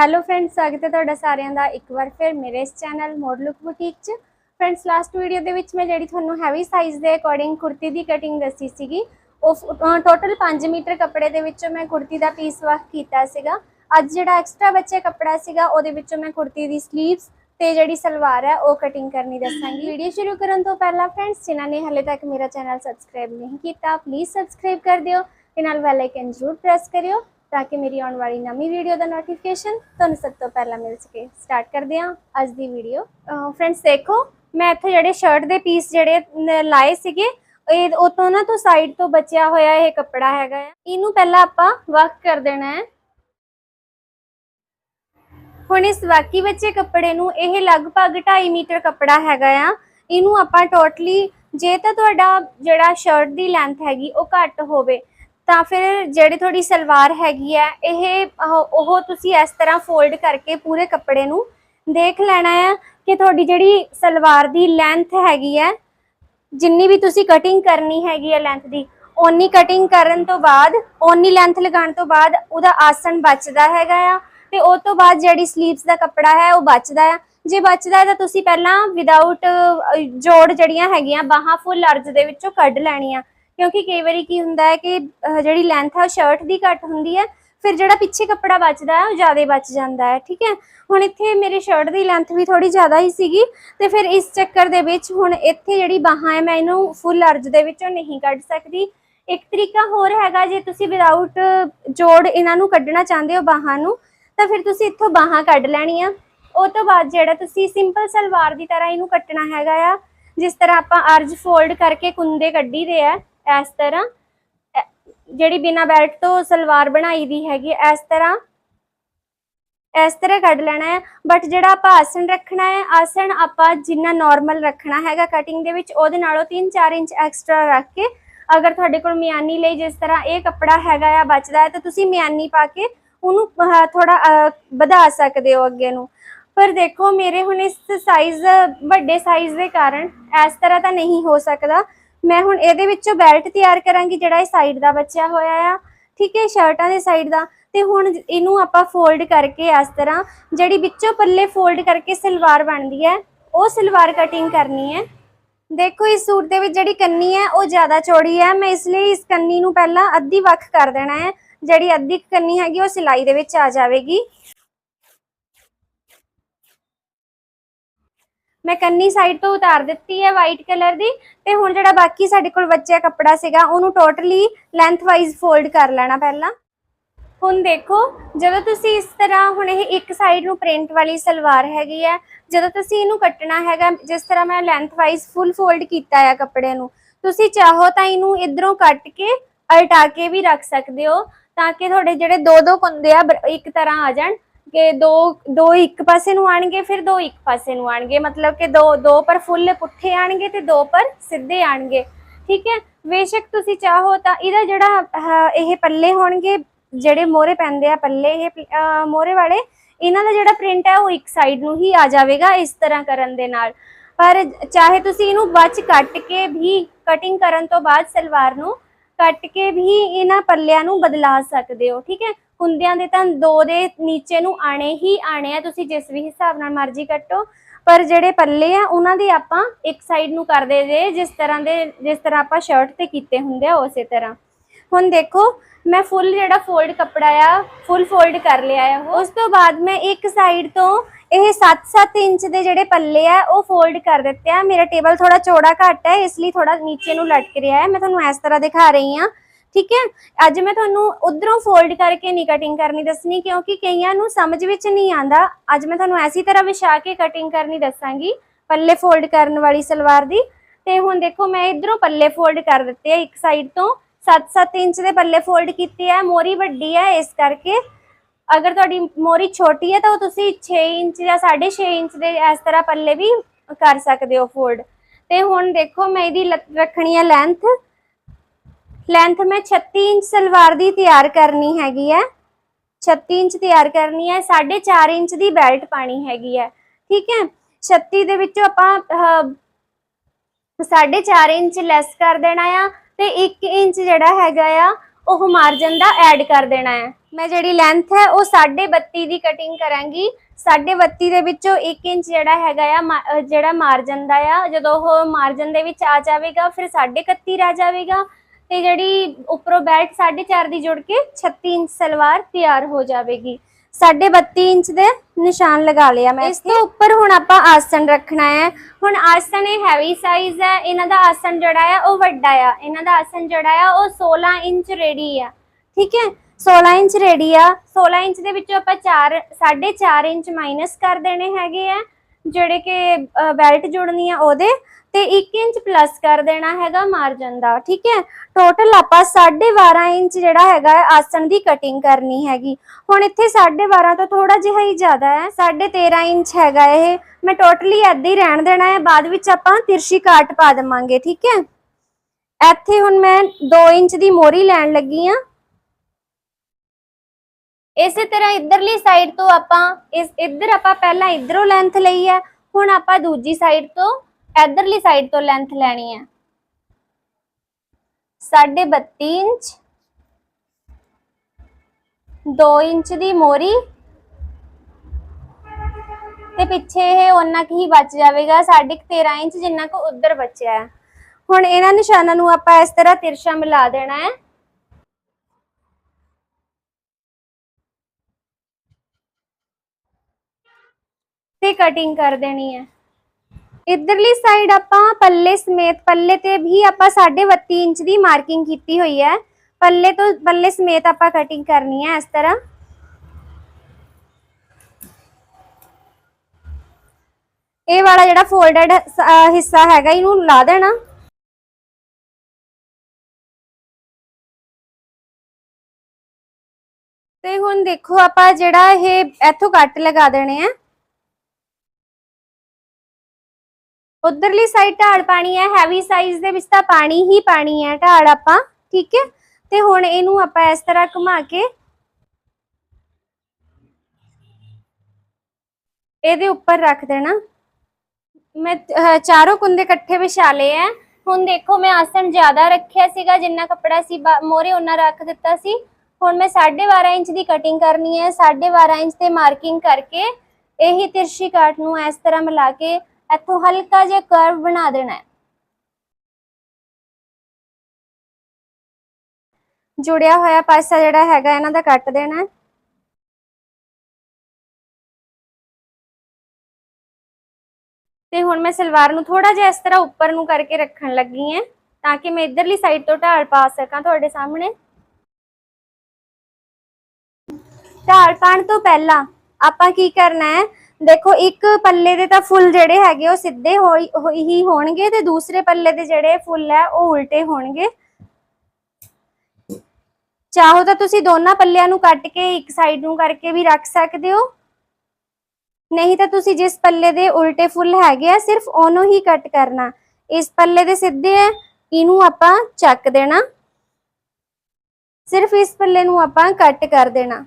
Hello friends ਸਵਾਗਤ ਹੈ ਤੁਹਾਡਾ ਸਾਰਿਆਂ ਦਾ ਇੱਕ ਵਾਰ ਫਿਰ ਮੇਰੇ ਇਸ ਚੈਨਲ ਮੋਡ ਲੁੱਕ ਬੁਟੀਕ 'ਚ। ਫਰੈਂਡਸ ਲਾਸਟ ਵੀਡੀਓ ਦੇ ਵਿੱਚ ਮੈਂ ਜਿਹੜੀ ਤੁਹਾਨੂੰ ਹੈਵੀ ਸਾਈਜ਼ ਦੇ ਅਕੋਰਡਿੰਗ ਕੁਰਤੀ ਦੀ ਕਟਿੰਗ ਦੱਸੀ ਸੀਗੀ, ਉਹ ਟੋਟਲ 5 ਮੀਟਰ ਕੱਪੜੇ ਦੇ ਵਿੱਚੋਂ ਮੈਂ ਕੁਰਤੀ ਦਾ ਪੀਸ ਵਰਕ ਕੀਤਾ ਸੀਗਾ। ਅੱਜ ਜਿਹੜਾ ਐਕਸਟਰਾ ਬੱਚੇ ਕੱਪੜਾ ਸੀਗਾ, ਉਹਦੇ ਵਿੱਚੋਂ ਮੈਂ ਕੁਰਤੀ ਦੀ ਸਲੀਵਸ ਤੇ ਜਿਹੜੀ ਸਲਵਾਰ ਹੈ, ਉਹ ਕਟਿੰਗ ਕਰਨੀ ਦੱਸਾਂਗੀ। ਵੀਡੀਓ ਸ਼ੁਰੂ ਕਰਨ ਤੋਂ ਪਹਿਲਾਂ ਫਰੈਂਡਸ ਜਿਨ੍ਹਾਂ ਨੇ ਹਲੇ ਤੱਕ ਮੇਰਾ ਚੈਨਲ ਸਬਸਕ੍ਰਾਈਬ ਨਹੀਂ ਕੀਤਾ ਪਲੀਜ਼ ਸਬਸਕ੍ਰਾਈਬ ਕਰ ਦਿਓ ਤੇ ਨਾਲ ਬੈਲ ਆਈਕਨ ਜ਼ਰੂਰ ਪ੍ਰੈਸ ਕਰਿਓ। ਤਾਂ ਕਿ ਮੇਰੀ ਆਉਣ ਵਾਲੀ ਨਵੀਂ ਵੀਡੀਓ ਦਾ ਨੋਟੀਫਿਕੇਸ਼ਨ ਤੁਹਾਨੂੰ ਸਭ ਤੋਂ ਪਹਿਲਾਂ ਮਿਲ ਸਕੇ। ਸਟਾਰਟ ਕਰਦੇ ਹਾਂ ਅੱਜ ਦੀ ਵੀਡੀਓ ਫਰੈਂਡਸ ਦੇਖੋ, ਮੈਂ ਇੱਥੇ ਜਿਹੜੇ ਸ਼ਰਟ ਦੇ ਪੀਸ ਜਿਹੜੇ ਲਾਏ ਸੀਗੇ, ਇਹ ਉਤੋਂ ਨਾ ਤੋਂ ਸਾਈਡ ਤੋਂ ਬਚਿਆ ਹੋਇਆ ਇਹ ਕੱਪੜਾ ਹੈਗਾ ਆ। ਇਹਨੂੰ ਪਹਿਲਾਂ ਆਪਾਂ ਵਕ ਕਰ ਦੇਣਾ ਹੈ। ਹੁਣ ਇਸ ਬਾਕੀ ਬੱਚੇ ਕੱਪੜੇ ਨੂੰ ਇਹ ਲਗਭਗ 2.5 ਮੀਟਰ ਕੱਪੜਾ ਹੈਗਾ ਆ। ਇਹਨੂੰ ਆਪਾਂ ਟੋਟਲੀ ਜੇ ਤਾਂ ਤੁਹਾਡਾ ਜਿਹੜਾ ਸ਼ਰਟ ਦੀ ਲੈਂਥ ਹੈਗੀ ਉਹ ਘੱਟ ਹੋਵੇ ਤਾਂ ਫਿਰ ਜਿਹੜੀ ਤੁਹਾਡੀ ਸਲਵਾਰ ਹੈਗੀ ਹੈ, ਇਹ ਉਹ ਤੁਸੀਂ ਇਸ ਤਰ੍ਹਾਂ ਫੋਲਡ ਕਰਕੇ ਪੂਰੇ ਕੱਪੜੇ ਨੂੰ ਦੇਖ ਲੈਣਾ ਹੈ ਕਿ ਤੁਹਾਡੀ ਜਿਹੜੀ ਸਲਵਾਰ ਦੀ ਲੈਂਥ ਹੈਗੀ ਹੈ, ਜਿੰਨੀ ਵੀ ਤੁਸੀਂ ਕਟਿੰਗ ਕਰਨੀ ਹੈਗੀ ਹੈ ਲੈਂਥ ਦੀ, ਓਨੀ ਕਟਿੰਗ ਕਰਨ ਤੋਂ ਬਾਅਦ, ਓਨੀ ਲੈਂਥ ਲਗਾਉਣ ਤੋਂ ਬਾਅਦ ਉਹਦਾ ਆਸਣ ਬਚਦਾ ਹੈਗਾ ਆ ਤੇ ਉਹ ਤੋਂ ਬਾਅਦ ਜਿਹੜੀ ਸਲੀਵਸ ਦਾ ਕੱਪੜਾ ਹੈ, ਉਹ ਬਚਦਾ ਆ। ਜੇ ਬਚਦਾ ਤਾਂ ਤੁਸੀਂ ਪਹਿਲਾਂ ਵਿਦਆਊਟ ਜੋੜ ਜਿਹੜੀਆਂ ਹੈਗੀਆਂ, ਬਾਹਾਂ ਫੁੱਲ ਅਰਜ ਦੇ ਵਿੱਚੋਂ ਕੱਢ ਲੈਣੀਆਂ। ਕਿਉਂਕਿ ਕਈ ਵਾਰੀ ਕੀ ਹੁੰਦਾ ਹੈ ਕਿ ਜਿਹੜੀ ਲੈਂਥ ਹੈ ਉਹ ਸ਼ਰਟ ਦੀ ਘੱਟ ਹੁੰਦੀ ਹੈ, ਫਿਰ ਜਿਹੜਾ ਪਿੱਛੇ ਕੱਪੜਾ ਬਚਦਾ ਹੈ ਉਹ ਜ਼ਿਆਦਾ ਬਚ ਜਾਂਦਾ ਹੈ, ਠੀਕ ਹੈ? ਹੁਣ ਇੱਥੇ ਮੇਰੇ ਸ਼ਰਟ ਦੀ ਲੈਂਥ ਵੀ ਥੋੜੀ ਜ਼ਿਆਦਾ ਹੀ ਸੀਗੀ, ਤੇ ਫਿਰ ਇਸ ਚੱਕਰ ਦੇ ਵਿੱਚ ਹੁਣ ਇੱਥੇ ਜਿਹੜੀ ਬਾਹਾਂ ਹੈ, ਮੈਂ ਇਹਨੂੰ ਫੁੱਲ ਅਰਜ ਦੇ ਵਿੱਚੋਂ ਨਹੀਂ ਕੱਢ ਸਕਦੀ। ਇੱਕ ਤਰੀਕਾ ਹੋਰ ਹੈਗਾ, ਜੇ ਤੁਸੀਂ ਵਿਦਆਊਟ ਜੋੜ ਇਹਨਾਂ ਨੂੰ ਕੱਢਣਾ ਚਾਹੁੰਦੇ ਹੋ ਬਾਹਾਂ ਨੂੰ, ਤਾਂ ਫਿਰ ਤੁਸੀਂ ਇੱਥੋਂ ਬਾਹਾਂ ਕੱਢ ਲੈਣੀਆਂ। ਉਹ ਤੋਂ ਬਾਅਦ ਜਿਹੜਾ ਤੁਸੀਂ ਸਿੰਪਲ ਸਲਵਾਰ ਦੀ ਤਰ੍ਹਾਂ ਇਹਨੂੰ ਕੱਟਣਾ ਹੈਗਾ ਆ, ਜਿਸ ਤਰ੍ਹਾਂ ਆਪਾਂ ਅਰਜ ਫੋਲਡ ਕਰਕੇ ਕੁੰਦੇ ਕੱਢੀ ਦੇ ਆ ਇਸ ਤਰ੍ਹਾਂ ਜਿਹੜੀ ਬਿਨਾ ਬੈਲਟ ਤੋਂ ਸਲਵਾਰ ਬਣਾਈ ਦੀ ਹੈਗੀ ਇਸ ਤਰ੍ਹਾਂ ਇਸ ਤਰ੍ਹਾਂ ਕੱਢ ਲੈਣਾ ਹੈ। ਬਟ ਜਿਹੜਾ ਆਪਾਂ ਆਸਣ ਰੱਖਣਾ ਹੈ ਆਸਣ ਆਪਾਂ ਜਿੰਨਾ ਨਾਰਮਲ ਰੱਖਣਾ ਹੈਗਾ ਕਟਿੰਗ ਦੇ ਵਿੱਚ ਉਹਦੇ ਨਾਲੋਂ 3-4 ਇੰਚ ਐਕਸਟਰਾ ਰੱਖ ਕੇ ਅਗਰ ਤੁਹਾਡੇ ਕੋਲ ਮਿਆਨੀ ਲਈ ਜਿਸ ਤਰ੍ਹਾਂ ਇਹ ਕੱਪੜਾ ਹੈਗਾ ਆ ਬਚਦਾ ਹੈ ਤਾਂ ਤੁਸੀਂ ਮਿਆਨੀ ਪਾ ਕੇ ਉਹਨੂੰ ਅਹ, ਥੋੜਾ ਵਧਾ ਸਕਦੇ ਹੋ ਅੱਗੇ ਨੂੰ। ਪਰ ਦੇਖੋ ਮੇਰੇ ਹੁਣ ਇਸ ਸਾਈਜ਼ ਵੱਡੇ ਸਾਈਜ਼ ਦੇ ਕਾਰਨ ਇਸ ਤਰ੍ਹਾਂ ਤਾਂ ਨਹੀਂ ਹੋ ਸਕਦਾ। ਮੈਂ ਹੁਣ ਇਹਦੇ ਵਿੱਚੋਂ ਬੈਲਟ ਤਿਆਰ ਕਰਾਂਗੀ ਜਿਹੜਾ ਇਹ ਸਾਈਡ ਦਾ ਬਚਿਆ ਹੋਇਆ ਆ। ਠੀਕ ਹੈ, ਸ਼ਰਟਾਂ ਦੇ ਸਾਈਡ ਦਾ। ਤੇ ਹੁਣ ਇਹਨੂੰ ਆਪਾਂ ਫੋਲਡ ਕਰਕੇ ਇਸ ਤਰ੍ਹਾਂ ਜਿਹੜੀ ਵਿੱਚੋਂ ਪੱਲੇ ਫੋਲਡ ਕਰਕੇ ਸਲਵਾਰ ਬਣਦੀ ਹੈ, ਉਹ ਸਲਵਾਰ ਕਟਿੰਗ ਕਰਨੀ ਹੈ। ਦੇਖੋ, ਇਸ ਸੂਟ ਦੇ ਵਿੱਚ ਜਿਹੜੀ ਕੰਨੀ ਹੈ, ਉਹ ਜ਼ਿਆਦਾ ਚੌੜੀ ਹੈ। ਮੈਂ ਇਸ ਲਈ ਇਸ ਕੰਨੀ ਨੂੰ ਪਹਿਲਾਂ ਅੱਧੀ ਵੱਖ ਕਰ ਦੇਣਾ ਹੈ। ਜਿਹੜੀ ਅੱਧੀ ਕੰਨੀ ਹੈਗੀ, ਉਹ ਸਿਲਾਈ ਦੇ ਵਿੱਚ ਆ ਜਾਵੇਗੀ। ਮੈਂ ਕੰਨੀ ਸਾਈਡ ਤੋਂ ਉਤਾਰ ਦਿੱਤੀ ਹੈ ਵਾਈਟ ਕਲਰ ਦੀ ਤੇ ਹੁਣ ਜਿਹੜਾ ਬਾਕੀ ਸਾਡੇ ਕੋਲ ਬਚਿਆ ਕੱਪੜਾ ਸੀਗਾ, ਉਹਨੂੰ ਟੋਟਲੀ ਲੈਂਥ ਵਾਈਜ਼ ਫੋਲਡ ਕਰ ਲੈਣਾ ਪਹਿਲਾਂ। ਹੁਣ ਦੇਖੋ, ਜਦੋਂ ਤੁਸੀਂ ਇਸ ਤਰ੍ਹਾਂ ਹੁਣ ਇਹ ਇੱਕ ਸਾਈਡ ਨੂੰ ਪ੍ਰਿੰਟ ਵਾਲੀ ਸਲਵਾਰ ਹੈਗੀ ਹੈ, ਜਦੋਂ ਤੁਸੀਂ ਇਹਨੂੰ ਕੱਟਣਾ ਹੈਗਾ, ਜਿਸ ਤਰ੍ਹਾਂ ਮੈਂ ਲੈਂਥ ਵਾਈਜ਼ ਫੁੱਲ ਫੋਲਡ ਕੀਤਾ ਹੈ ਕੱਪੜੇ ਨੂੰ, ਤੁਸੀਂ ਚਾਹੋ ਤਾਂ ਇਹਨੂੰ ਇਧਰੋਂ ਕੱਟ ਕੇ ਅਲਟਾ ਕੇ ਵੀ ਰੱਖ ਸਕਦੇ ਹੋ, ਤਾਂ ਕਿ ਤੁਹਾਡੇ ਜਿਹੜੇ ਦੋ ਦੋ ਕੁੰਦੇ ਆ, ਬਰ- ਇੱਕ ਤਰ੍ਹਾਂ ਆ ਜਾਣ। ਕਿ ਦੋ ਦੋ ਇੱਕ ਪਾਸੇ ਨੂੰ ਆਣਗੇ, ਫਿਰ ਦੋ ਇੱਕ ਪਾਸੇ ਨੂੰ ਆਣਗੇ। ਮਤਲਬ ਕਿ ਦੋ ਦੋ ਪਰ ਫੁੱਲ ਪੁੱਠੇ ਆਣਗੇ ਤੇ ਦੋ ਪਰ ਸਿੱਧੇ ਆਣਗੇ। ਠੀਕ ਹੈ? ਬੇਸ਼ੱਕ ਤੁਸੀਂ ਚਾਹੋ ਤਾਂ ਇਹਦਾ ਜਿਹੜਾ ਇਹ ਪੱਲੇ ਹੋਣਗੇ, ਜਿਹੜੇ ਮੋਰੇ ਪੈਂਦੇ ਆ ਪੱਲੇ, ਇਹ ਮੋਰੇ ਵਾਲੇ, ਇਹਨਾਂ ਦਾ ਜਿਹੜਾ ਪ੍ਰਿੰਟ ਹੈ ਉਹ ਇੱਕ ਸਾਈਡ ਨੂੰ ਹੀ ਆ ਜਾਵੇਗਾ ਇਸ ਤਰ੍ਹਾਂ ਕਰਨ ਦੇ ਨਾਲ। ਪਰ ਚਾਹੇ ਤੁਸੀਂ ਇਹਨੂੰ ਬਚ ਕੱਟ ਕੇ ਵੀ ਕਟਿੰਗ ਕਰਨ ਤੋਂ ਬਾਅਦ ਸਲਵਾਰ ਨੂੰ ਕੱਟ ਕੇ ਵੀ ਇਹਨਾਂ ਪੱਲਿਆਂ ਨੂੰ ਬਦਲਾ ਸਕਦੇ ਹੋ। ਠੀਕ ਹੈ? ਹੁੰਦਿਆਂ ਦੇ ਤਾਂ ਦੋ ਦੇ ਨੀਚੇ ਨੂੰ ਆਣੇ ਹੀ ਆਣੇ ਆ, ਤੁਸੀਂ ਜਿਸ ਵੀ ਹਿਸਾਬ ਨਾਲ ਮਰਜ਼ੀ ਕੱਟੋ। ਪਰ ਜਿਹੜੇ ਪੱਲੇ ਆ, ਉਹਨਾਂ ਦੇ ਆਪਾਂ ਇੱਕ ਸਾਈਡ ਨੂੰ ਕਰਦੇ ਦੇ ਜਿਸ ਤਰ੍ਹਾਂ ਦੇ, ਜਿਸ ਤਰ੍ਹਾਂ ਆਪਾਂ ਸ਼ਰਟ ਤੇ ਕੀਤੇ ਹੁੰਦੇ ਆ, ਉਸੇ ਤਰ੍ਹਾਂ। ਹੁਣ ਦੇਖੋ, ਮੈਂ ਫੁੱਲ ਜਿਹੜਾ ਫੋਲਡ ਕੱਪੜਾ ਆ ਫੁੱਲ ਫੋਲਡ ਕਰ ਲਿਆ ਆ ਉਸ ਤੋਂ ਬਾਅਦ ਮੈਂ ਇੱਕ ਸਾਈਡ ਤੋਂ ਇਹ 7-7 ਇੰਚ ਦੇ ਜਿਹੜੇ ਪੱਲੇ ਆ, ਉਹ ਫੋਲਡ ਕਰ ਦਿੱਤੇ ਆ। ਮੇਰਾ ਟੇਬਲ ਥੋੜਾ ਚੌੜਾ ਘੱਟ ਹੈ ਇਸ ਲਈ ਥੋੜਾ ਨੀਚੇ ਨੂੰ ਲਟਕ ਰਿਹਾ ਹੈ ਮੈਂ ਤੁਹਾਨੂੰ ਇਸ ਤਰ੍ਹਾਂ ਦਿਖਾ ਰਹੀ ਹਾਂ ਠੀਕ ਹੈ? ਅੱਜ ਮੈਂ ਤੁਹਾਨੂੰ ਉਧਰੋਂ ਫੋਲਡ ਕਰਕੇ ਨਹੀਂ ਕਟਿੰਗ ਕਰਨੀ ਦੱਸਣੀ, ਕਿਉਂਕਿ ਕਈਆਂ ਨੂੰ ਸਮਝ ਵਿੱਚ ਨਹੀਂ ਆਂਦਾ ਅੱਜ ਮੈਂ ਤੁਹਾਨੂੰ ਐਸੀ ਤਰ੍ਹਾਂ ਵਿਛਾ ਕੇ ਕਟਿੰਗ ਕਰਨੀ ਦੱਸਾਂਗੀ, ਪੱਲੇ ਫੋਲਡ ਕਰਨ ਵਾਲੀ ਸਲਵਾਰ ਦੀ। ਤੇ ਹੁਣ ਦੇਖੋ, ਮੈਂ ਇਧਰੋਂ ਪੱਲੇ ਫੋਲਡ ਕਰ ਦਿੱਤੇ ਆ, ਇੱਕ ਸਾਈਡ ਤੋਂ। 7-7 ਇੰਚ ਦੇ ਪੱਲੇ ਫੋਲਡ ਕੀਤੇ ਆ, ਮੋਰੀ ਵੱਡੀ ਹੈ ਇਸ ਕਰਕੇ। ਅਗਰ ਤੁਹਾਡੀ ਮੋਰੀ ਛੋਟੀ ਹੈ ਤਾਂ ਉਹ ਤੁਸੀਂ 6 ਇੰਚ ਜਾਂ 6.5 ਇੰਚ ਦੇ ਇਸ ਤਰ੍ਹਾਂ ਪੱਲੇ ਵੀ ਕਰ ਸਕਦੇ ਹੋ ਫੋਲਡ ਤੇ ਹੁਣ ਦੇਖੋ, ਮੈਂ ਇਹਦੀ ਲ- ਰੱਖਣੀ ਹੈ ਲੈਂਥ ਲੈਂਥ ਮੈਂ 36 ਇੰਚ ਸਲਵਾਰ ਦੀ ਤਿਆਰ ਕਰਨੀ ਹੈਗੀ ਹੈ। 36 ਇੰਚ ਤਿਆਰ ਕਰਨੀ ਹੈ 4.5 ਇੰਚ ਦੀ ਬੈਲਟ ਪਾਣੀ ਹੈਗੀ ਹੈ। ਠੀਕ ਹੈ? 36 ਦੇ ਵਿੱਚੋਂ ਆਪਾਂ ਅਹ, 4.5 ਇੰਚ ਲੈਸ ਕਰ ਦੇਣਾ ਆ ਤੇ 1 ਇੰਚ ਜਿਹੜਾ ਹੈਗਾ ਆ ਉਹ ਮਾਰਜਨ ਦਾ ਐਡ ਕਰ ਦੇਣਾ ਹੈ। ਮੈਂ ਜਿਹੜੀ ਲੈਂਥ ਹੈ ਉਹ 32.5 ਦੀ ਕਟਿੰਗ ਕਰਾਂਗੀ। 32.5 ਦੇ ਵਿੱਚੋਂ 1 ਇੰਚ ਜਿਹੜਾ ਹੈਗਾ ਆ ਮਾ- ਜਿਹੜਾ ਮਾਰਜਨ ਦਾ ਆ ਜਦੋਂ ਉਹ ਮਾਰਜਨ ਦੇ ਵਿੱਚ ਆ ਜਾਵੇਗਾ ਫਿਰ 31.5 ਰਹਿ ਜਾਵੇਗਾ। ਤੇ ਜਿਹੜੀ ਉੱਪਰੋਂ ਬੈਲਟ 4.5 ਦੀ ਜੁੜ ਕੇ 36 ਇੰਚ ਸਲਵਾਰ ਤਿਆਰ ਹੋ ਜਾਵੇਗੀ। 32.5 ਇੰਚ ਦੇ ਨਿਸ਼ਾਨ ਲਗਾ ਲਿਆ ਮੈਂ ਇਸ ਤੋਂ ਉੱਪਰ ਹੁਣ ਆਪਾਂ ਆਸਣ ਰੱਖਣਾ ਹੈ। ਹੁਣ ਆਸਣ ਇਹ ਹੈਵੀ ਸਾਈਜ਼ ਹੈ। ਇਹਨਾਂ ਦਾ ਆਸਣ ਜਿਹੜਾ ਆ ਉਹ ਵੱਡਾ ਆ। ਇਹਨਾਂ ਦਾ ਆਸਣ ਜਿਹੜਾ ਆ ਉਹ 16 ਇੰਚ ਰੇਡੀ ਆ। ਠੀਕ ਹੈ? 16 ਇੰਚ ਰੇਡੀ ਆ। 16 ਇੰਚ ਦੇ ਵਿੱਚੋਂ ਆਪਾਂ 4 4.5 ਇੰਚ ਮਾਈਨਸ ਕਰ ਦੇਣੇ ਹੈਗੇ ਆ। ਜਿਹੜੇ ਕਿ ਬੈਲਟ ਜੁੜਨੀ ਆ ਉਹਦੇ। ਤੇ 1 ਇੰਚ ਪਲੱਸ ਕਰ ਦੇਣਾ ਹੈਗਾ ਮਾਰਜਨ ਦਾ, ਠੀਕ ਹੈ? ਟੋਟਲ ਆਪਾਂ 12.5 ਇੰਚ ਜਿਹੜਾ ਹੈਗਾ ਆਸਣ ਦੀ ਕਟਿੰਗ ਕਰਨੀ ਹੈਗੀ। ਹੁਣ ਇੱਥੇ 12.5 ਤੋਂ ਥੋੜਾ ਜਿਹਾ ਹੀ ਜ਼ਿਆਦਾ ਹੈ 13.5 ਇੰਚ ਹੈਗਾ ਇਹ। ਮੈਂ ਟੋਟਲੀ ਏਦਾਂ ਹੀ ਰਹਿਣ ਦੇਣਾ ਹੈ, ਬਾਅਦ ਵਿੱਚ ਆਪਾਂ ਤਿਰਛੀ ਕਾਟ ਪਾ ਦੇਵਾਂਗੇ, ਠੀਕ ਹੈ? ਇੱਥੇ ਹੁਣ ਮੈਂ 2 ਇੰਚ ਦੀ ਮੋਰੀ ਲੈਣ ਲੱਗੀ ਆ ਇਸੇ ਤਰ੍ਹਾਂ ਇਧਰਲੀ ਸਾਈਡ ਤੋਂ ਆਪਾਂ, ਇਸ ਇੱਧਰ ਆਪਾਂ ਪਹਿਲਾਂ ਇਧਰੋਂ ਲੈਂਥ ਲਈ ਹੈ, ਹੁਣ ਆਪਾਂ ਦੂਜੀ ਸਾਈਡ ਤੋਂ ਇਧਰਲੀ ਸਾਈਡ ਤੋਂ ਲੈਂਥ ਲੈਣੀ ਹੈ। 32 ਇੰਚ 2 ਇੰਚ ਦੀ ਮੋਰੀ ਤੇ ਪਿੱਛੇ ਇਹ ਉਹਨਾਂ ਕੁ ਬਚ ਜਾਵੇਗਾ 13.5 ਇੰਚ ਜਿੰਨਾ ਕੁ ਉਧਰ ਬਚਿਆ ਹੈ। ਹੁਣ ਇਹਨਾਂ ਨਿਸ਼ਾਨਾਂ ਨੂੰ ਆਪਾਂ ਇਸ ਤਰ੍ਹਾਂ ਤਿਰਛਾ ਮਿਲਾ ਦੇਣਾ ਹੈ। ਤੇ ਕਟਿੰਗ ਕਰ ਦੇਣੀ ਹੈ। ਇਧਰਲੀ ਸਾਈਡ ਆਪਾਂ ਪੱਲੇ ਸਮੇਤ, ਪੱਲੇ ਤੇ ਵੀ ਆਪਾਂ 32 ਇੰਚ ਦੀ ਮਾਰਕਿੰਗ ਕੀਤੀ ਹੋਈ ਹੈ। ਪੱਲੇ ਤੋਂ, ਪੱਲੇ ਸਮੇਤ ਆਪਾਂ ਕਟਿੰਗ ਕਰਨੀ ਹੈ ਇਸ ਤਰ੍ਹਾਂ। ਇਹ ਵਾਲਾ ਜਿਹੜਾ ਫੋਲਡਡ ਹਿੱਸਾ ਹੈਗਾ, ਇਹਨੂੰ ਲਾ ਦੇਣਾ। ਤੇ ਹੁਣ ਦੇਖੋ ਆਪਾਂ ਜਿਹੜਾ ਇਹ ਇੱਥੋਂ ਕੱਟ ਲਗਾ ਦੇਣੇ ਆ। ਉਧਰਲੀ ਸਾਈਡ ਢਾਲ ਪਾਣੀ ਹੈ ਹੈਵੀ ਸਾਈਜ਼ ਦੇ ਵਿੱਚ ਤਾਂ ਪਾਣੀ ਹੀ ਪਾਣੀ ਹੈ ਢਾਲ ਆਪਾਂ, ਠੀਕ ਹੈ? ਤੇ ਹੁਣ ਇਹਨੂੰ ਆਪਾਂ ਇਸ ਤਰ੍ਹਾਂ ਘੁਮਾ ਕੇ ਇਹਦੇ ਉੱਪਰ ਰੱਖ ਦੇਣਾ। ਮੈਂ ਚਾਰੋਂ ਕੁੰਦੇ ਇਕੱਠੇ ਵਿਛਾ ਲਏ ਆ ਹੁਣ ਦੇਖੋ, ਮੈਂ ਆਸਣ ਜ਼ਿਆਦਾ ਰੱਖਿਆ ਸੀਗਾ, ਜਿੰਨਾ ਕੱਪੜਾ ਸੀ ਮੋਰੇ ਉਹਨਾਂ ਰੱਖ ਦਿੱਤਾ ਸੀ। ਹੁਣ ਮੈਂ 12.5 ਇੰਚ ਦੀ ਕਟਿੰਗ ਕਰਨੀ ਹੈ 12.5 ਇੰਚ ਤੇ ਮਾਰਕਿੰਗ ਕਰਕੇ ਇਹੀ ਤਿਰਸ਼ੀ ਕਾਟ ਨੂੰ ਇਸ ਤਰ੍ਹਾਂ ਮਿਲਾ ਕੇ ਇੱਥੋਂ ਹਲਕਾ ਜਿਹਾ ਕਰਵ ਬਣਾ ਦੇਣਾ ਹੈ। ਜੁੜਿਆ ਹੋਇਆ ਪਾਸਾ ਜਿਹੜਾ ਹੈਗਾ, ਇਹਨਾਂ ਦਾ ਕੱਟ ਦੇਣਾ ਹੈ। ਤੇ ਹੁਣ ਮੈਂ ਸਲਵਾਰ ਨੂੰ ਥੋੜਾ ਜਿਹਾ ਇਸ ਤਰ੍ਹਾਂ ਉੱਪਰ ਨੂੰ ਕਰਕੇ ਰੱਖਣ ਲੱਗੀ ਹਾਂ, ਤਾਂ ਕਿ ਮੈਂ ਇਧਰਲੀ ਸਾਈਡ ਤੋਂ ਢਾਲ ਪਾ ਸਕਾਂ ਤੁਹਾਡੇ ਸਾਹਮਣੇ। ਢਾਲ ਪਾਣ ਤੋਂ ਪਹਿਲਾਂ ਆਪਾਂ ਕੀ ਕਰਨਾ ਹੈ ਦੇਖੋ, ਇੱਕ ਪੱਲੇ ਦੇ ਤਾਂ ਫੁੱਲ ਜਿਹੜੇ ਹੈਗੇ ਉਹ ਸਿੱਧੇ ਹੋਈ ਹੋਈ ਹੀ ਹੋਣਗੇ ਤੇ ਦੂਸਰੇ ਪੱਲੇ ਦੇ ਜਿਹੜੇ ਫੁੱਲ ਹੈ, ਉਹ ਉਲਟੇ ਹੋਣਗੇ। ਚਾਹੋ ਤਾਂ ਤੁਸੀਂ ਦੋਨਾਂ ਪੱਲਿਆਂ ਨੂੰ ਕੱਟ ਕੇ ਇੱਕ ਸਾਈਡ ਨੂੰ ਕਰਕੇ ਵੀ ਰੱਖ ਸਕਦੇ ਹੋ। ਨਹੀਂ ਤਾਂ ਤੁਸੀਂ ਜਿਸ ਪੱਲੇ ਦੇ ਉਲਟੇ ਫੁੱਲ ਹੈਗੇ ਆ, ਸਿਰਫ ਉਹਨੂੰ ਹੀ ਕੱਟ ਕਰਨਾ। ਇਸ ਪੱਲੇ ਦੇ ਸਿੱਧੇ ਹੈ, ਇਹਨੂੰ ਆਪਾਂ ਚੱਕ ਦੇਣਾ। ਸਿਰਫ ਇਸ ਪੱਲੇ ਨੂੰ ਆਪਾਂ ਕੱਟ ਕਰ ਦੇਣਾ।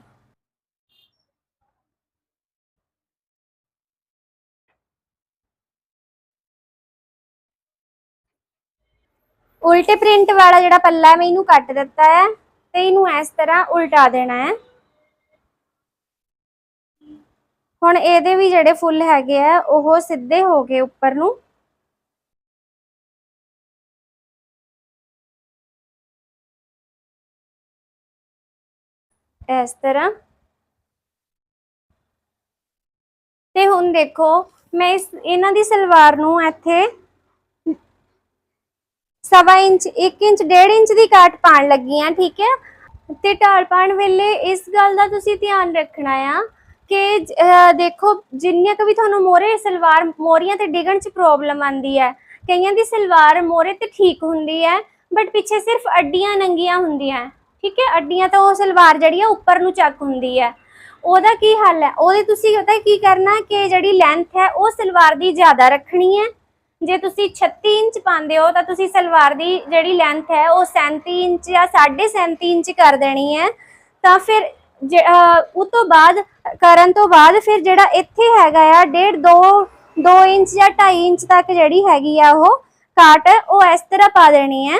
ਉਲਟੇ ਪ੍ਰਿੰਟ ਵਾਲਾ ਜਿਹੜਾ ਪੱਲਾ ਹੈ, ਮੈਂ ਇਹਨੂੰ ਕੱਟ ਦਿੱਤਾ ਹੈ ਤੇ ਇਹਨੂੰ ਇਸ ਤਰ੍ਹਾਂ ਉਲਟਾ ਦੇਣਾ ਹੈ। ਹੁਣ ਇਹਦੇ ਵੀ ਜਿਹੜੇ ਫੁੱਲ ਹੈਗੇ ਆ, ਉਹ ਸਿੱਧੇ ਹੋ ਗਏ ਉੱਪਰ ਨੂੰ। ਇਸ ਤਰ੍ਹਾਂ। ਤੇ ਹੁਣ ਦੇਖੋ, ਮੈਂ ਇਸ, ਇਹਨਾਂ ਦੀ ਸਲਵਾਰ ਨੂੰ ਇੱਥੇ ਸਵਾ ਇੰਚ 1 ਇੰਚ 1.5 ਇੰਚ ਦੀ ਕਾਟ ਪਾਣ ਲੱਗੀ ਆ ਠੀਕ ਹੈ? ਤੇ ਢਾਲ ਪਾਣ ਵੇਲੇ ਇਸ ਗੱਲ ਦਾ ਤੁਸੀਂ ਧਿਆਨ ਰੱਖਣਾ ਆ ਕਿ ਦੇਖੋ, ਜਿੰਨੀਆਂ ਕੁ ਵੀ ਤੁਹਾਨੂੰ ਮੋਰੇ ਸਲਵਾਰ ਮੋਰੀਆਂ ਤੇ ਡਿਗਣ ਚ ਪ੍ਰੋਬਲਮ ਆਂਦੀ ਹੈ, ਕਈਆਂ ਦੀ ਸਲਵਾਰ ਮੋਰੇ ਤੇ ਠੀਕ ਹੁੰਦੀ ਹੈ ਬਟ ਪਿੱਛੇ ਸਿਰਫ ਅੱਡੀਆਂ ਨੰਗੀਆਂ ਹੁੰਦੀਆਂ, ਠੀਕ ਹੈ? ਅੱਡੀਆਂ ਤਾਂ ਉਹ ਸਲਵਾਰ ਜਿਹੜੀ ਆ ਉੱਪਰ ਨੂੰ ਚੱਕ ਹੁੰਦੀ ਹੈ। ਉਹਦਾ ਕੀ ਹੱਲ ਹੈ? ਉਹਦੇ ਤੁਸੀਂ ਪਤਾ ਕੀ ਕਰਨਾ ਕਿ ਜਿਹੜੀ ਲੈਂਥ ਹੈ, ਉਹ ਸਲਵਾਰ ਦੀ ਜ਼ਿਆਦਾ ਰੱਖਣੀ ਹੈ। ਜੇ ਤੁਸੀਂ 36 ਇੰਚ ਪਾਉਂਦੇ ਹੋ ਤਾਂ ਤੁਸੀਂ ਸਲਵਾਰ ਦੀ ਜਿਹੜੀ ਲੈਂਥ ਹੈ ਉਹ 37 ਇੰਚ ਜਾਂ 37.5 ਇੰਚ ਕਰ ਦੇਣੀ ਹੈ। ਤਾਂ ਫਿਰ ਜ- ਉਹ ਤੋਂ ਬਾਅਦ, ਕਰਨ ਤੋਂ ਬਾਅਦ ਫਿਰ ਜਿਹੜਾ ਇੱਥੇ ਹੈਗਾ ਆ 1.5 2 2 ਇੰਚ ਜਾਂ 2.5 ਇੰਚ ਤੱਕ ਜਿਹੜੀ ਹੈਗੀ ਆ ਉਹ ਕਾਟ, ਉਹ ਇਸ ਤਰ੍ਹਾਂ ਪਾ ਦੇਣੀ ਹੈ।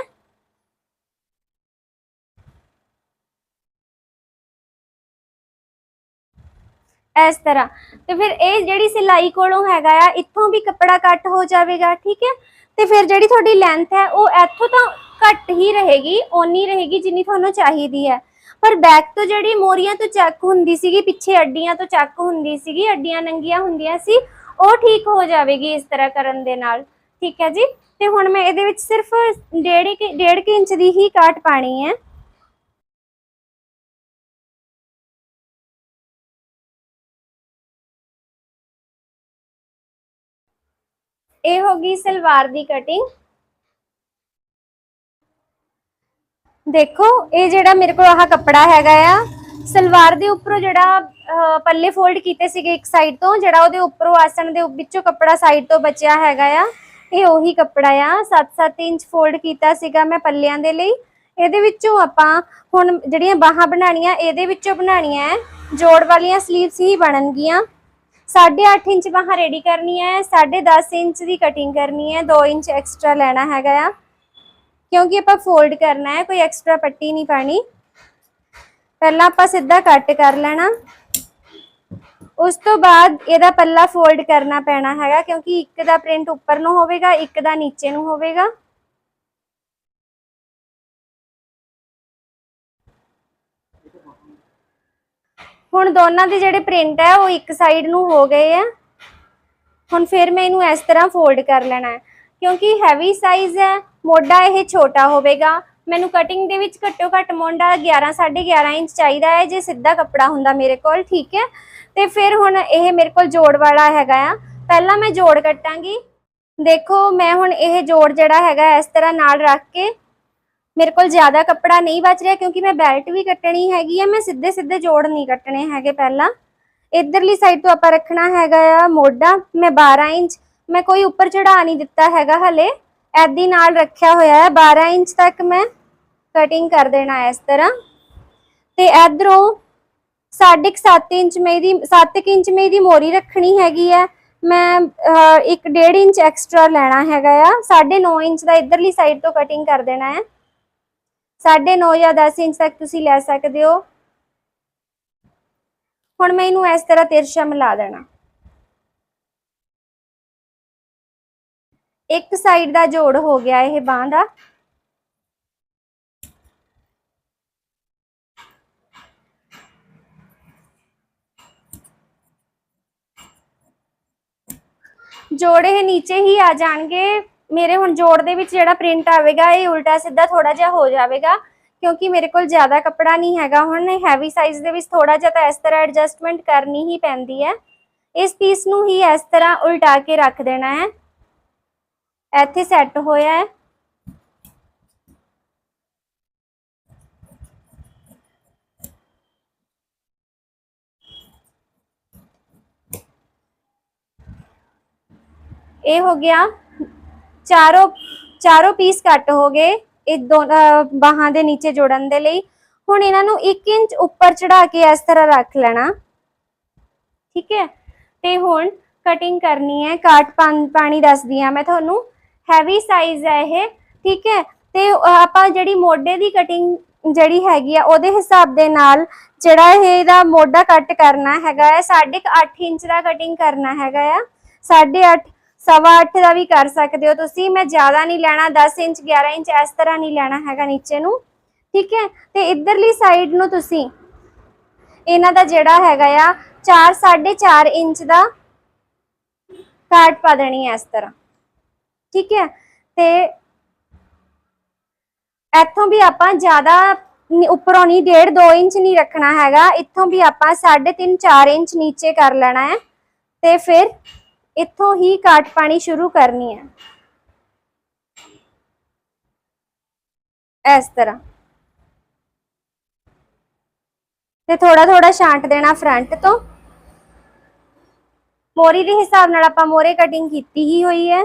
ਇਸ ਤਰ੍ਹਾਂ। ਤੇ ਫਿਰ ਇਹ ਜਿਹੜੀ ਸਿਲਾਈ ਕੋਲੋਂ ਹੈਗਾ ਆ, ਇੱਥੋਂ ਵੀ ਕੱਪੜਾ ਕੱਟ ਹੋ ਜਾਵੇਗਾ, ਠੀਕ ਹੈ? ਤੇ ਫਿਰ ਜਿਹੜੀ ਤੁਹਾਡੀ ਲੈਂਥ ਹੈ, ਉਹ ਇੱਥੋਂ ਤਾਂ ਘੱਟ ਹੀ ਰਹੇਗੀ, ਓਨੀ ਰਹੇਗੀ ਜਿੰਨੀ ਤੁਹਾਨੂੰ ਚਾਹੀਦੀ ਹੈ। ਪਰ ਬੈਕ ਤੋਂ ਜਿਹੜੀ ਮੋਰੀਆਂ ਤੋਂ ਚੱਕ ਹੁੰਦੀ ਸੀਗੀ, ਪਿੱਛੇ ਅੱਡੀਆਂ ਤੋਂ ਚੱਕ ਹੁੰਦੀ ਸੀਗੀ, ਅੱਡੀਆਂ ਨੰਗੀਆਂ ਹੁੰਦੀਆਂ ਸੀ, ਉਹ ਠੀਕ ਹੋ ਜਾਵੇਗੀ ਇਸ ਤਰ੍ਹਾਂ ਕਰਨ ਦੇ ਨਾਲ, ਠੀਕ ਹੈ ਜੀ? ਤੇ ਹੁਣ ਮੈਂ ਇਹਦੇ ਵਿੱਚ ਸਿਰਫ ਡੇਢ ਕੁ- ਡੇਢ ਕੁ ਇੰਚ ਦੀ ਹੀ ਕਾਟ ਪਾਣੀ ਹੈ। ਇਹ ਹੋ ਗਈ ਸਲਵਾਰ ਦੀ ਕਟਿੰਗ ਦੇਖੋ, ਇਹ ਜਿਹੜਾ ਮੇਰੇ ਕੋਲ ਆਹ ਕੱਪੜਾ ਹੈਗਾ ਆ, ਸਲਵਾਰ ਦੇ ਉੱਪਰੋਂ ਜਿਹੜਾ ਪੱਲੇ ਫੋਲਡ ਕੀਤੇ ਸੀਗੇ ਇੱਕ ਸਾਈਡ ਤੋਂ, ਜਿਹੜਾ ਉਹਦੇ ਉੱਪਰੋਂ ਆਸਣ ਦੇ ਵਿੱਚੋਂ ਕੱਪੜਾ ਸਾਈਡ ਤੋਂ ਬਚਿਆ ਹੈਗਾ ਆ, ਇਹ ਉਹੀ ਕੱਪੜਾ ਆ। 7-7 ਇੰਚ ਫੋਲਡ ਕੀਤਾ ਸੀਗਾ ਮੈਂ ਪੱਲਿਆਂ ਦੇ ਲਈ। ਇਹਦੇ ਵਿੱਚੋਂ ਆਪਾਂ ਹੁਣ ਜਿਹੜੀਆਂ ਬਾਹਾਂ ਬਣਾਣੀਆਂ ਇਹਦੇ ਵਿੱਚੋਂ ਬਣਾਣੀਆਂ ਹੈ ਜੋੜ ਵਾਲੀਆਂ ਸਲੀਵਸ ਹੀ ਬਣਨਗੀਆਂ। 8.5 ਇੰਚ ਬਾਹਾਂ ਰੈਡੀ ਕਰਨੀ ਹੈ 10.5 ਇੰਚ ਦੀ ਕਟਿੰਗ ਕਰਨੀ ਹੈ 2 ਇੰਚ ਐਕਸਟਰਾ ਲੈਣਾ ਹੈਗਾ ਆ ਕਿਉਂਕਿ ਆਪਾਂ ਫੋਲਡ ਕਰਨਾ ਹੈ ਕੋਈ ਐਕਸਟਰਾ ਪੱਟੀ ਨਹੀਂ ਪਾਣੀ ਪਹਿਲਾਂ ਆਪਾਂ ਸਿੱਧਾ ਕੱਟ ਕਰ ਲੈਣਾ ਉਸ ਤੋਂ ਬਾਅਦ ਇਹਦਾ ਪੱਲਾ ਫੋਲਡ ਕਰਨਾ ਪੈਣਾ ਹੈਗਾ ਕਿਉਂਕਿ ਇੱਕ ਦਾ ਪ੍ਰਿੰਟ ਉੱਪਰ ਨੂੰ ਹੋਵੇਗਾ ਇੱਕ ਦਾ ਨੀਚੇ ਨੂੰ ਹੋਵੇਗਾ ਹੁਣ ਦੋਨਾਂ ਦੇ ਜਿਹੜੇ ਪ੍ਰਿੰਟ ਹੈ, ਉਹ ਇੱਕ ਸਾਈਡ ਨੂੰ ਹੋ ਗਏ ਆ। ਹੁਣ ਫਿਰ ਮੈਂ ਇਹਨੂੰ ਇਸ ਤਰ੍ਹਾਂ ਫੋਲਡ ਕਰ ਲੈਣਾ ਹੈ। ਕਿਉਂਕਿ ਹੈਵੀ ਸਾਈਜ਼ ਹੈ, ਮੋਢਾ ਇਹ ਛੋਟਾ ਹੋਵੇਗਾ। ਮੈਨੂੰ ਕਟਿੰਗ ਦੇ ਵਿੱਚ ਘੱਟੋ ਘੱਟ ਮੋਢਾ 11 11.5 ਇੰਚ ਚਾਹੀਦਾ ਹੈ, ਜੇ ਸਿੱਧਾ ਕੱਪੜਾ ਹੁੰਦਾ ਮੇਰੇ ਕੋਲ, ਠੀਕ ਹੈ? ਤੇ ਫਿਰ ਹੁਣ ਇਹ ਮੇਰੇ ਕੋਲ ਜੋੜ ਵਾਲਾ ਹੈਗਾ ਆ। ਪਹਿਲਾਂ ਮੈਂ ਜੋੜ ਕੱਟਾਂਗੀ। ਦੇਖੋ, ਮੈਂ ਹੁਣ ਇਹ ਜੋੜ ਜਿਹੜਾ ਹੈਗਾ, ਇਸ ਤਰ੍ਹਾਂ ਨਾਲ ਰੱਖ ਕੇ ਮੇਰੇ ਕੋਲ ਜ਼ਿਆਦਾ ਕੱਪੜਾ ਨਹੀਂ ਬਚ ਰਿਹਾ ਕਿਉਂਕਿ ਮੈਂ ਬੈਲਟ ਵੀ ਕੱਟਣੀ ਹੈਗੀ ਆ, ਮੈਂ ਸਿੱਧੇ ਸਿੱਧੇ ਜੋੜ ਨਹੀਂ ਕੱਟਣੇ ਹੈਗੇ ਪਹਿਲਾਂ। ਇਧਰਲੀ ਸਾਈਡ ਤੋਂ ਆਪਾਂ ਰੱਖਣਾ ਹੈਗਾ ਆ ਮੋਢਾ, ਮੈਂ 12 ਇੰਚ, ਮੈਂ ਕੋਈ ਉੱਪਰ ਚੜਾ ਨਹੀਂ ਦਿੱਤਾ ਹੈਗਾ ਹਲੇ। ਐਦੀ ਨਾਲ ਰੱਖਿਆ ਹੋਇਆ ਹੈ 12 ਇੰਚ ਤੱਕ ਮੈਂ ਕਟਿੰਗ ਕਰ ਦੇਣਾ ਇਸ ਤਰ੍ਹਾਂ। ਤੇ ਇਧਰੋਂ 7.5 ਇੰਚ ਮੇਰੀ 7 ਇੰਚ ਮੇਰੀ ਮੋਰੀ ਰੱਖਣੀ ਹੈਗੀ ਹੈ ਮੈਂ ਇੱਕ 1.5 ਇੰਚ ਐਕਸਟਰਾ ਲੈਣਾ ਹੈਗਾ ਆ। 9.5 ਇੰਚ ਦਾ ਇਧਰਲੀ ਸਾਈਡ ਤੋਂ ਕਟਿੰਗ ਕਰ ਦੇਣਾ ਹੈ 9.5 ਜਾਂ 10 ਇੰਚ ਤੱਕ ਤੁਸੀਂ ਲੈ ਸਕਦੇ ਹੋ। ਹੁਣ ਮੈਂ ਇਹਨੂੰ ਇਸ ਤਰ੍ਹਾਂ ਤਿਰਛਾ ਮਿਲਾ ਦੇਣਾ। ਇੱਕ ਸਾਈਡ ਦਾ ਜੋੜ ਹੋ ਗਿਆ ਇਹ ਬਾਂਹ ਦਾ। ਜੋੜ ਇਹ ਨੀਚੇ ਹੀ ਆ ਜਾਣਗੇ। ਮੇਰੇ ਹੁਣ ਜੋੜ ਦੇ ਵਿੱਚ ਜਿਹੜਾ ਪ੍ਰਿੰਟ ਆਵੇਗਾ, ਇਹ ਉਲਟਾ ਸਿੱਧਾ ਥੋੜਾ ਜਿਹਾ ਹੋ ਜਾਵੇਗਾ, ਕਿਉਂਕਿ ਮੇਰੇ ਕੋਲ ਜ਼ਿਆਦਾ ਕੱਪੜਾ ਨਹੀਂ ਹੈਗਾ ਹੁਣ ਹੈਵੀ ਸਾਈਜ਼ ਦੇ ਵਿੱਚ ਥੋੜਾ ਜਿਹਾ ਤਾਂ ਇਸ ਤਰ੍ਹਾਂ ਐਡਜਸਟਮੈਂਟ ਕਰਨੀ ਹੀ ਪੈਂਦੀ ਹੈ। ਇਸ ਪੀਸ ਨੂੰ ਹੀ ਇਸ ਤਰ੍ਹਾਂ ਉਲਟਾ ਕੇ ਰੱਖ ਦੇਣਾ ਹੈ। ਇੱਥੇ ਸੈੱਟ ਹੋਇਆ ਹੈ। ਇਹ ਹੋ ਗਿਆ। ਚਾਰੋਂ ਚਾਰੋਂ ਪੀਸ ਕੱਟ ਹੋ ਗਏ। ਇਹ ਦੋ ਬਾਹਾਂ ਦੇ ਨੀਚੇ ਜੋੜਨ ਦੇ ਲਈ। ਹੁਣ ਇਹਨਾਂ ਨੂੰ 1 ਇੰਚ ਉੱਪਰ ਚੜਾ ਕੇ ਇਸ ਤਰ੍ਹਾਂ ਰੱਖ ਲੈਣਾ। ਠੀਕ ਹੈ? ਤੇ ਹੁਣ ਕਟਿੰਗ ਕਰਨੀ ਹੈ। ਕਾਟ ਪਾਣ- ਪਾਣੀ ਦੱਸਦੀ ਆ ਮੈਂ ਤੁਹਾਨੂੰ। ਹੈਵੀ ਸਾਈਜ਼ ਹੈ ਇਹ। ਠੀਕ ਹੈ? ਤੇ ਆਪਾਂ ਜਿਹੜੀ ਮੋਢੇ ਦੀ ਕਟਿੰਗ ਜਿਹੜੀ ਹੈਗੀ ਆ, ਉਹਦੇ ਹਿਸਾਬ ਦੇ ਨਾਲ ਜਿਹੜਾ ਇਹ ਇਹਦਾ ਮੋਢਾ ਕੱਟ ਕਰਨਾ ਹੈਗਾ ਹੈ 8.5 ਇੰਚ ਦਾ ਕਟਿੰਗ ਕਰਨਾ ਹੈਗਾ ਆ। 8.5 ਸਵਾ 8 ਦਾ ਵੀ ਕਰ ਸਕਦੇ ਹੋ ਤੁਸੀਂ। ਮੈਂ ਜ਼ਿਆਦਾ ਨਹੀਂ ਲੈਣਾ 10 ਇੰਚ 11 ਇੰਚ, ਇਸ ਤਰ੍ਹਾਂ ਨਹੀਂ ਲੈਣਾ ਹੈਗਾ ਨੀਚੇ ਨੂੰ। ਠੀਕ ਹੈ? ਤੇ ਇਧਰਲੀ ਸਾਈਡ ਨੂੰ ਤੁਸੀਂ, ਇਹਨਾਂ ਦਾ ਜਿਹੜਾ ਹੈਗਾ ਆ 4 4.5 ਇੰਚ ਦਾ ਕਾਟ ਪਾ ਦੇਣੀ ਹੈ ਇਸ ਤਰ੍ਹਾਂ। ਠੀਕ ਹੈ? ਤੇ ਇੱਥੋਂ ਵੀ ਆਪਾਂ ਜ਼ਿਆਦਾ ਨੀ- ਉੱਪਰੋਂ ਨਹੀਂ 1.5 2 ਇੰਚ ਨਹੀਂ ਰੱਖਣਾ ਹੈਗਾ। ਇੱਥੋਂ ਵੀ ਆਪਾਂ 3.5 4 ਇੰਚ ਨੀਚੇ ਕਰ ਲੈਣਾ ਹੈ। ਤੇ ਫਿਰ ਇੱਥੋਂ ਹੀ ਕਾਟ ਪਾਣੀ ਸ਼ੁਰੂ ਕਰਨੀ ਹੈ। ਇਸ ਤਰ੍ਹਾਂ। ਤੇ ਥੋੜਾ ਥੋੜਾ ਛਾਂਟ ਦੇਣਾ ਫਰੰਟ ਤੋਂ। ਮੋਰੀ ਦੇ ਹਿਸਾਬ ਨਾਲ ਆਪਾਂ ਮੋਰੇ ਕਟਿੰਗ ਕੀਤੀ ਹੀ ਹੋਈ ਹੈ।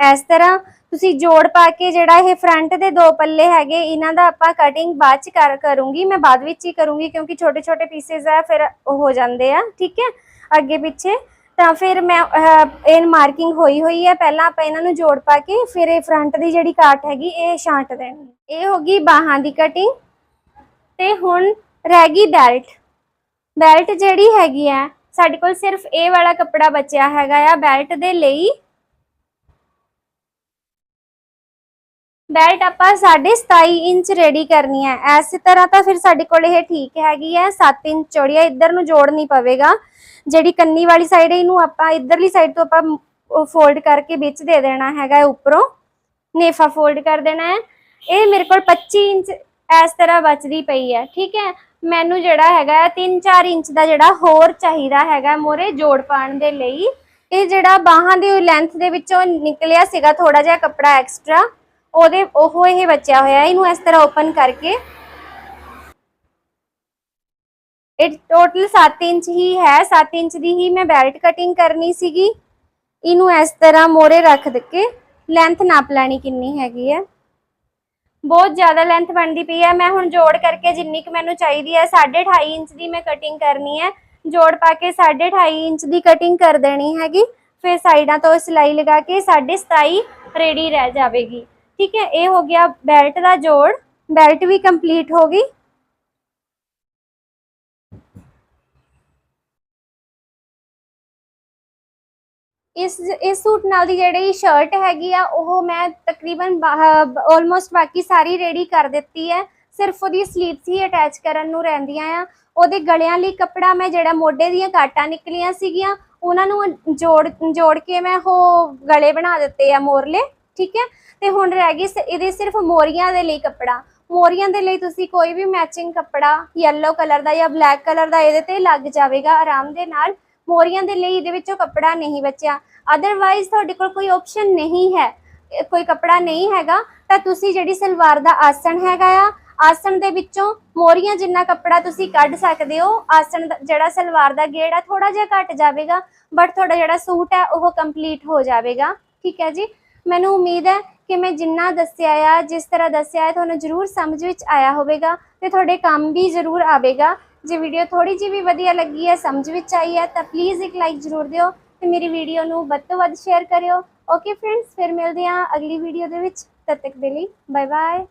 ਇਸ ਤਰ੍ਹਾਂ ਤੁਸੀਂ ਜੋੜ ਪਾ ਕੇ ਜਿਹੜਾ ਇਹ ਫਰੰਟ ਦੇ ਦੋ ਪੱਲੇ ਹੈਗੇ ਇਹਨਾਂ ਦਾ ਆਪਾਂ ਕਟਿੰਗ ਬਾਅਦ ਚ ਕਰ ਕਰੂੰਗੀ। ਮੈਂ ਬਾਅਦ ਵਿੱਚ ਹੀ ਕਰੂੰਗੀ ਕਿਉਂਕਿ ਛੋਟੇ ਛੋਟੇ ਪੀਸੇਸ ਆ ਫਿਰ ਉਹ ਹੋ ਜਾਂਦੇ ਆ ਠੀਕ ਹੈ? ਅੱਗੇ ਪਿੱਛੇ। ਤਾਂ ਫਿਰ ਮੈਂ ਅਹ, ਇਹ ਮਾਰਕਿੰਗ ਹੋਈ ਹੋਈ ਹੈ ਪਹਿਲਾਂ ਆਪਾਂ ਇਹਨਾਂ ਨੂੰ ਜੋੜ ਪਾ ਕੇ ਫਿਰ ਇਹ ਫਰੰਟ ਦੀ ਜਿਹੜੀ ਕਾਟ ਹੈਗੀ ਇਹ ਛਾਂਟ ਦੇਣੀ ਇਹ ਹੋ ਗਈ ਬਾਹਾਂ ਦੀ ਕਟਿੰਗ ਤੇ ਹੁਣ ਰਹਿ ਗਈ ਬੈਲਟ ਬੈਲਟ ਜਿਹੜੀ ਹੈਗੀ ਆ ਸਾਡੇ ਕੋਲ ਸਿਰਫ ਇਹ ਵਾਲਾ ਕੱਪੜਾ ਬਚਿਆ ਹੈਗਾ ਆ ਬੈਲਟ ਦੇ ਲਈ ਬੈਲਟ ਆਪਾਂ 27.5 ਇੰਚ ਰੈਡੀ ਕਰਨੀ ਹੈ। ਐਸੇ ਤਰ੍ਹਾਂ ਤਾਂ ਫਿਰ ਸਾਡੇ ਕੋਲ ਇਹ ਠੀਕ ਹੈਗੀ ਹੈ 7 ਇੰਚ ਚੌੜੀ ਹੈ ਇੱਧਰ ਨੂੰ ਜੋੜ ਨਹੀਂ ਪਵੇਗਾ। ਜਿਹੜੀ ਕੰਨੀ ਵਾਲੀ ਸਾਈਡ ਇਹਨੂੰ ਆਪਾਂ ਇੱਧਰਲੀ ਸਾਈਡ ਤੋਂ ਆਪਾਂ ਫੋਲਡ ਕਰਕੇ ਵਿੱਚ ਦੇ ਦੇਣਾ ਹੈਗਾ ਉੱਪਰੋਂ। ਨੇਫਾ ਫੋਲਡ ਕਰ ਦੇਣਾ ਹੈ। ਇਹ ਮੇਰੇ ਕੋਲ 25 ਇੰਚ ਇਸ ਤਰ੍ਹਾਂ ਬਚਦੀ ਪਈ ਹੈ, ਠੀਕ ਹੈ। ਮੈਨੂੰ ਜਿਹੜਾ ਹੈਗਾ 3-4 ਇੰਚ ਦਾ ਜਿਹੜਾ ਹੋਰ ਚਾਹੀਦਾ ਹੈਗਾ ਮੋਰੇ ਜੋੜ ਪਾਉਣ ਦੇ ਲਈ। ਇਹ ਜਿਹੜਾ ਬਾਹਾਂ ਦੀ ਲੈਂਥ ਦੇ ਵਿੱਚੋਂ ਨਿਕਲਿਆ ਸੀਗਾ ਥੋੜਾ ਜਿਹਾ ਕੱਪੜਾ ਐਕਸਟਰਾ ਉਹਦੇ, ਉਹ ਇਹ ਬਚਿਆ ਹੋਇਆ ਇਹਨੂੰ ਇਸ ਤਰ੍ਹਾਂ ਓਪਨ ਕਰਕੇ ਇਹ ਟੋਟਲ 7 ਇੰਚ ਹੀ ਹੈ। 7 ਇੰਚ ਦੀ ਹੀ ਮੈਂ ਬੈਲਟ ਕਟਿੰਗ ਕਰਨੀ ਸੀਗੀ। ਇਹਨੂੰ ਇਸ ਤਰ੍ਹਾਂ ਮੋਰੇ ਰੱਖ ਦੇ ਕੇ ਲੈਂਥ ਨਾਪ ਲੈਣੀ ਕਿੰਨੀ ਹੈਗੀ ਹੈ। ਬਹੁਤ ਜ਼ਿਆਦਾ ਲੈਂਥ ਬਣਦੀ ਪਈ ਹੈ। ਮੈਂ ਹੁਣ ਜੋੜ ਕਰਕੇ ਜਿੰਨੀ ਕੁ ਮੈਨੂੰ ਚਾਹੀਦੀ ਹੈ 2.5 ਇੰਚ ਦੀ ਮੈਂ ਕਟਿੰਗ ਕਰਨੀ ਹੈ। ਜੋੜ ਪਾ ਕੇ 2.5 ਇੰਚ ਦੀ ਕਟਿੰਗ ਕਰ ਦੇਣੀ ਹੈਗੀ। ਫਿਰ ਸਾਈਡਾਂ ਤੋਂ ਸਿਲਾਈ ਲਗਾ ਕੇ 27.5 ਰੇਡੀ ਰਹਿ ਜਾਵੇਗੀ। ਠੀਕ ਹੈ, ਇਹ ਹੋ ਗਿਆ ਬੈਲਟ ਦਾ ਜੋੜ। ਬੈਲਟ ਵੀ ਕੰਪਲੀਟ ਹੋ ਗਈ। ਇਸ ਇਸ ਸੂਟ ਨਾਲ ਦੀ ਜਿਹੜੀ ਸ਼ਰਟ ਹੈਗੀ ਆ, ਉਹ ਮੈਂ ਤਕਰੀਬਨ ਆਲਮੋਸਟ ਬਾਕੀ ਸਾਰੀ ਰੈਡੀ ਕਰ ਦਿੱਤੀ ਹੈ। ਸਿਰਫ ਉਹਦੀ ਸਲੀਵਸ ਹੀ ਅਟੈਚ ਕਰਨ ਨੂੰ ਰਹਿੰਦੀਆਂ ਆ। ਉਹਦੇ ਗਲਿਆਂ ਲਈ ਕੱਪੜਾ ਮੈਂ ਜਿਹੜਾ ਮੋਢੇ ਦੀਆਂ ਕਾਟਾਂ ਨਿਕਲੀਆਂ ਸੀਗੀਆਂ, ਉਹਨਾਂ ਨੂੰ ਜੋੜ ਜੋੜ ਕੇ ਮੈਂ ਉਹ ਗਲੇ ਬਣਾ ਦਿੱਤੇ ਆ ਮੋਰਲੇ, ਠੀਕ ਹੈ। ਤੇ ਹੁਣ ਰਹਿ ਗਈ ਸ- ਇਹਦੇ ਸਿਰਫ ਮੋਰੀਆਂ ਦੇ ਲਈ ਕੱਪੜਾ। ਮੋਰੀਆਂ ਦੇ ਲਈ ਤੁਸੀਂ ਕੋਈ ਵੀ ਮੈਚਿੰਗ ਕੱਪੜਾ ਯੈਲੋ ਕਲਰ ਦਾ ਜਾਂ ਬਲੈਕ ਕਲਰ ਦਾ ਇਹਦੇ ਤੇ ਲੱਗ ਜਾਵੇਗਾ ਆਰਾਮ ਦੇ ਨਾਲ। ਮੋਰੀਆਂ ਦੇ ਲਈ ਇਹਦੇ ਵਿੱਚੋਂ ਕੱਪੜਾ ਨਹੀਂ ਬਚਿਆ। ਅਦਰਵਾਈਜ਼ ਤੁਹਾਡੇ ਕੋਲ ਕੋਈ ਆਪਸ਼ਨ ਨਹੀਂ ਹੈ। ਕੋਈ ਕੱਪੜਾ ਨਹੀਂ ਹੈਗਾ, ਤਾਂ ਤੁਸੀਂ ਜਿਹੜੀ ਸਲਵਾਰ ਦਾ ਆਸਣ ਹੈਗਾ ਆ, ਆਸਣ ਦੇ ਵਿੱਚੋਂ ਮੋਰੀਆਂ ਜਿੰਨਾ ਕੱਪੜਾ ਤੁਸੀਂ ਕੱਢ ਸਕਦੇ ਹੋ, ਆਸਣ ਦਾ- ਜਿਹੜਾ ਸਲਵਾਰ ਦਾ ਗੇੜ ਆ ਥੋੜਾ ਜਿਹਾ ਘਟ ਜਾਵੇਗਾ ਬਟ ਤੁਹਾਡਾ ਜਿਹੜਾ ਸੂਟ ਹੈ ਉਹ ਕੰਪਲੀਟ ਹੋ ਜਾਵੇਗਾ। ਠੀਕ ਹੈ ਜੀ? ਮੈਨੂੰ ਉਮੀਦ ਹੈ ਕਿ ਮੈਂ ਜਿੰਨਾ ਦੱਸਿਆ ਆ, ਜਿਸ ਤਰ੍ਹਾਂ ਦੱਸਿਆ ਹੈ, ਤੁਹਾਨੂੰ ਜ਼ਰੂਰ ਸਮਝ ਵਿੱਚ ਆਇਆ ਹੋਵੇਗਾ ਤੇ ਤੁਹਾਡੇ ਕੰਮ ਵੀ ਜ਼ਰੂਰ ਆਵੇਗਾ। ਜੇ ਵੀਡੀਓ ਥੋੜੀ ਜਿਹੀ ਵੀ ਵਧੀਆ ਲੱਗੀ ਹੈ, ਸਮਝ ਵਿੱਚ ਆਈ ਹੈ, ਤਾਂ ਪਲੀਜ਼ ਇੱਕ ਲਾਈਕ ਜ਼ਰੂਰ ਦਿਓ ਤੇ ਮੇਰੀ ਵੀਡੀਓ ਨੂੰ ਵੱਧ ਤੋਂ ਵੱਧ ਸ਼ੇਅਰ ਕਰਿਓ। ਓਕੇ ਫਰੈਂਡਸ ਫਿਰ ਮਿਲਦੇ ਹਾਂ ਅਗਲੀ ਵੀਡੀਓ ਦੇ ਵਿੱਚ। ਤਦ ਤੱਕ ਦੇ ਲਈ ਬਾਏ ਬਾਏ